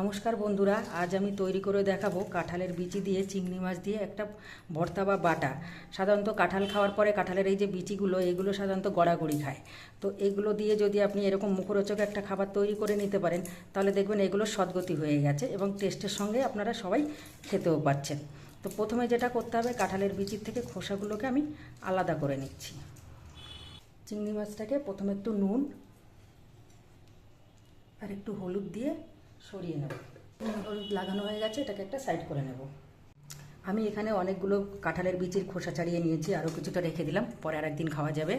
নমস্কার বন্ধুরা, আজ আমি তৈরি করে দেখাবো কাঁঠালের বিচি দিয়ে চিংড়ি মাছ দিয়ে একটা ভর্তা বা বাটা। সাধারণত কাঁঠাল খাওয়ার পরে কাঁঠালের এই যে বিচিগুলো, এগুলো সাধারণত গড়াগড়ি খায়। তো এগুলো দিয়ে যদি আপনি এরকম মুখরোচক একটা খাবার তৈরি করে নিতে পারেন, তাহলে দেখবেন এগুলো সদ্গতি হয়ে গেছে এবং টেস্টের সঙ্গে আপনারা সবাই খেতেও পাচ্ছেন। তো প্রথমে যেটা করতে হবে, কাঁঠালের বিচির থেকে খোসাগুলোকে আমি আলাদা করে নিচ্ছি। চিংড়ি মাছটাকে প্রথমে একটু নুন আর একটু হলুদ দিয়ে সরিয়ে নেব। লাগানো হয়ে গেছে, এটাকে একটা সাইড করে নেব। আমি এখানে অনেকগুলো কাঁঠালের বিচির খোসা ছাড়িয়ে নিয়েছি আরও কিছুটা রেখে দিলাম, পরে আর একদিন খাওয়া যাবে।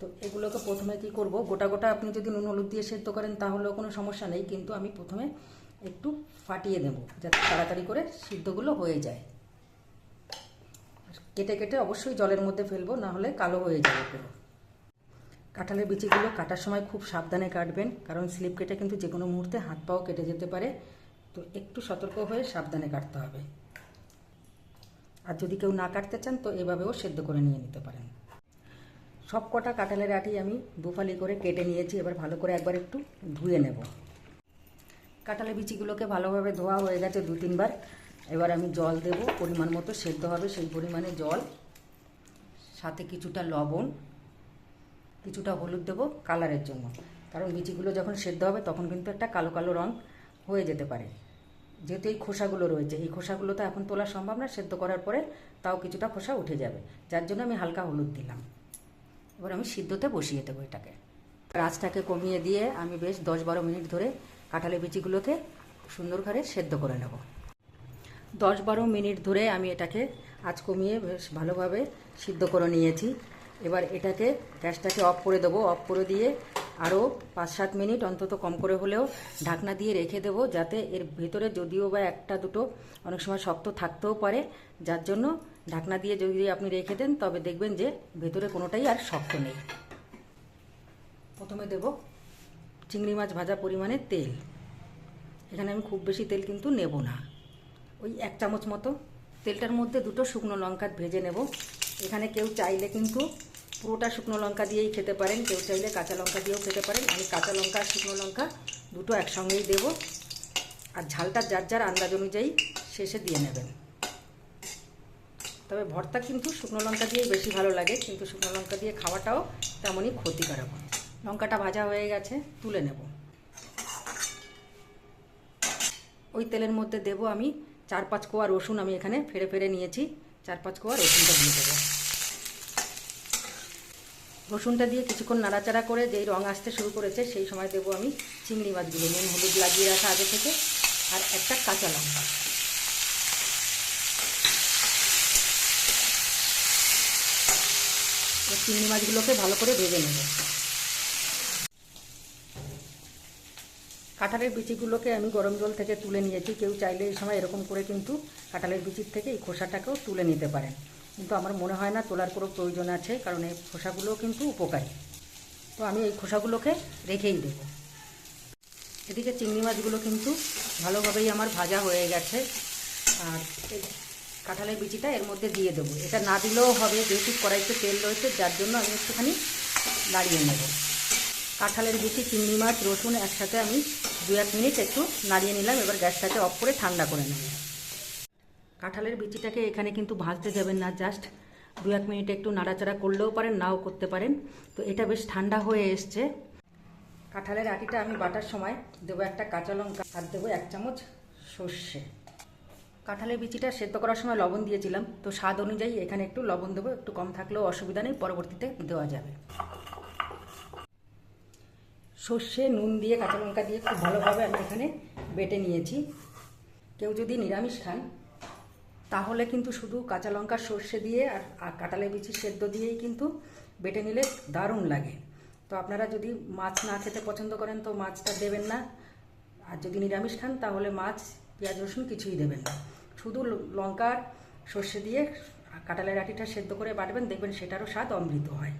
তো এগুলোকে প্রথমে কি করব? গোটা গোটা আপনি যদি নুন হলুদ দিয়ে সেদ্ধ করেন তাহলেও কোনো সমস্যা নেই, কিন্তু আমি প্রথমে একটু ফাটিয়ে দেবো যাতে তাড়াতাড়ি করে সিদ্ধগুলো হয়ে যায়। কেটে কেটে অবশ্যই জলের মধ্যে ফেলব, না হলে কালো হয়ে যাবে পুরো। কাঁঠালের বিচিগুলো কাটার সময় খুব সাবধানে কাটবেন, কারণ স্লিপ কেটে কিন্তু যে কোনো মুহূর্তে হাত পাও কেটে যেতে পারে। তো একটু সতর্ক হয়ে সাবধানে কাটতে হবে। আর যদি কেউ না কাটতে চান, তো এভাবেও সেদ্ধ করে নিয়ে নিতে পারেন। সব কটা কাঁঠালের আটি আমি দুফালি করে কেটে নিয়েছি, এবার ভালো করে একবার একটু ধুয়ে নেব। কাঁঠালের বিচিগুলোকে ভালোভাবে ধোয়া হয়ে গেছে দু, তিনবার। এবার আমি জল দেব, পরিমাণ মতো সেদ্ধ হবে সেই পরিমাণে জল। সাথে কিছুটা লবণ। কিছুটা হলুদ দেবো কালারের জন্য। কারণ বিচিগুলো যখন সেদ্ধ হবে, তখন কিন্তু একটা কালো কালো রং হয়ে যেতে পারে। যেহেতু এই খোসাগুলো রয়েছে, এই খোসাগুলো তো এখন তোলা সম্ভব না, সেদ্ধ করার পরে তাও কিছুটা খোসা উঠে যাবে। যার জন্য আমি হালকা হলুদ দিলাম। এবার আমি সিদ্ধতে বসিয়ে দেবো এটাকে। রাজটাকে কমিয়ে দিয়ে আমি বেশ দশ বারো মিনিট ধরে কাঁঠালের বিচিগুলোকে সুন্দর করে সেদ্ধ করে নেব। দশ বারো মিনিট ধরে আমি এটাকে আজ কমিয়ে বেশ ভালোভাবে সিদ্ধ করে নিয়েছি। এবার এটাকে গ্যাসটাকে অফ করে দেবো। অফ করে দিয়ে আরও পাঁচ সাত মিনিট অন্তত কম করে হলেও ঢাকনা দিয়ে রেখে দেবো যাতে এর ভেতরে যদিও বা একটা দুটো অনেক সময় শক্ত থাকতেও পারে, যার জন্য ঢাকনা দিয়ে যদি আপনি রেখে দেন তবে দেখবেন যে ভেতরে কোনোটাই আর শক্ত নেই। প্রথমে দেব চিংড়ি মাছ ভাজা পরিমাণে তেল। এখানে আমি খুব বেশি তেল কিন্তু নেব না। ওই এক চামচ মতো। তেলটার মধ্যে দুটো শুকনো লঙ্কা ভেজে নেব। এখানে কেউ চাইলে কিন্তু পুরোটা শুকনো লঙ্কা দিয়েই খেতে পারেন। কেউ চাইলে কাঁচা লঙ্কা দিয়েও খেতে পারেন। আমি কাঁচা লঙ্কা আর শুকনো লঙ্কা দুটো একসঙ্গেই দেব। আর ঝালটা যার যার আন্দাজ অনুযায়ী শেষে দিয়ে নেবেন। তবে ভর্তা কিন্তু শুকনো লঙ্কা দিয়েই বেশি ভালো লাগে, কিন্তু শুকনো লঙ্কা দিয়ে খাওয়াটাও তেমনই ক্ষতিকারক। লঙ্কাটা ভাজা হয়ে গেছে, তুলে নেব। ওই তেলের মধ্যে দেব আমি চার পাঁচ কোয়া রসুন আমি এখানে ফেরে ফেরে নিয়েছি। চার পাঁচ কোয়া রসুনটা দিয়ে দেবো। রসুনটা দিয়ে কিছুক্ষণ নাড়াচাড়া করে যেই রং আসতে শুরু করেছে, সেই সময় দেবো আমি চিংড়ি মাছগুলো, নুন, হলুদ লাগিয়ে রাখা আগে থেকে, আর একটা কাঁচা লঙ্কা। চিংড়ি মাছগুলোকে ভালো করে ভেজে নেব। কাঁঠালের বিচিগুলোকে আমি গরম জল থেকে তুলে নিয়েছি। কেউ চাইলে এই সময় এরকম করে কিন্তু কাঁঠালের বিচির থেকে এই খোসাটাকেও তুলে নিতে পারেন। কিন্তু আমার মনে হয় না তোলার কোনো প্রয়োজন আছে, কারণ এই খোসাগুলোও কিন্তু উপকারী। তো আমি এই খোসাগুলোকে রেখেই দেব। এদিকে চিংড়ি মাছগুলো কিন্তু ভালোভাবেই আমার ভাজা হয়ে গেছে। আর কাঁঠালের বিচিটা এর মধ্যে দিয়ে দেবো। এটা না দিলেও হবে, যেহেতু কড়াইতে তেল রয়েছে, যার জন্য আমি একটুখানি নাড়িয়ে নেব। কাঁঠালের বিচি চিংড়ি মাছ, রসুন একসাথে আমি দু এক মিনিট একটু নাড়িয়ে নিলাম। এবার গ্যাসটাকে অফ করে ঠান্ডা করে নেব। কাঁঠালের বিচিটাকে এখানে কিন্তু ভাজতে যাবেন না, জাস্ট দু এক মিনিট একটু নাড়াচাড়া করলেও পারেন, নাও করতে পারেন। তো এটা বেশ ঠান্ডা হয়ে এসছে। কাঁঠালের আটিটা আমি বাটার সময় দেবো একটা কাঁচা লঙ্কা আর দেবো এক চামচ সর্ষে। কাঁঠালের বিচিটা সেদ্ধ করার সময় লবণ দিয়েছিলাম, তো স্বাদ অনুযায়ী এখানে একটু লবণ দেবো, একটু কম থাকলেও অসুবিধা নেই, পরবর্তীতে দেওয়া যাবে। সর্ষে, নুন দিয়ে, কাঁচা লঙ্কা দিয়ে খুব ভালোভাবে আমি এখানে বেটে নিয়েছি। কেউ যদি নিরামিষ খান, তাহলে কিন্তু শুধু কাঁচা লঙ্কা, সর্ষে দিয়ে আর কাঁটালের বিচি সেদ্ধ দিয়েই কিন্তু বেটে নিলে দারুণ লাগে। তো আপনারা যদি মাছ না খেতে পছন্দ করেন, তো মাছটা দেবেন না। আর যদি নিরামিষ খান, তাহলে মাছ, পেঁয়াজ, রসুন কিছুই দেবেন না। শুধু লঙ্কা আর সর্ষে দিয়ে কাঁটালের আটিটা সেদ্ধ করে বাটবেন, দেখবেন সেটারও স্বাদ অমৃত হয়।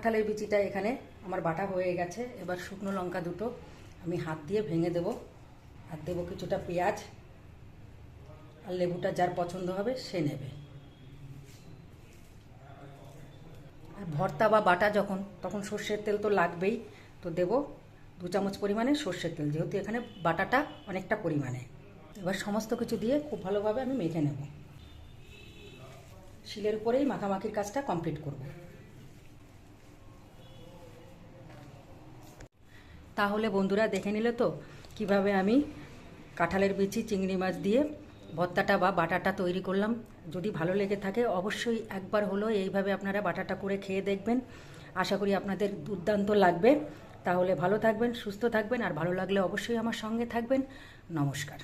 কাঁঠালের বিচিটা এখানে আমার বাটা হয়ে গেছে। এবার শুকনো লঙ্কা দুটো আমি হাত দিয়ে ভেঙে দেব। আর দেবো কিছুটা পেঁয়াজ। আর লেবুটা যার পছন্দ হবে সে নেবে। আর ভর্তা বা বাটা যখন, তখন সর্ষের তেল তো লাগবেই। তো দেব দু চামচ পরিমাণে সর্ষের তেল, যেহেতু এখানে বাটাটা অনেকটা পরিমাণে। এবার সমস্ত কিছু দিয়ে খুব ভালোভাবে আমি মেখে নেব। শিলের উপরেই মাখামাখির কাজটা কমপ্লিট করব। তাহলে বন্ধুরা দেখে নিলে তো কীভাবে আমি কাঁঠালের বিচি, চিংড়ি মাছ দিয়ে ভর্তাটা বা বাটাটা তৈরি করলাম। যদি ভালো লেগে থাকে অবশ্যই একবার হলো এইভাবে আপনারা বাটাটা করে খেয়ে দেখবেন। আশা করি আপনাদের দুর্দান্ত লাগবে। তাহলে ভালো থাকবেন, সুস্থ থাকবেন, আর ভালো লাগলে অবশ্যই আমার সঙ্গে থাকবেন। নমস্কার।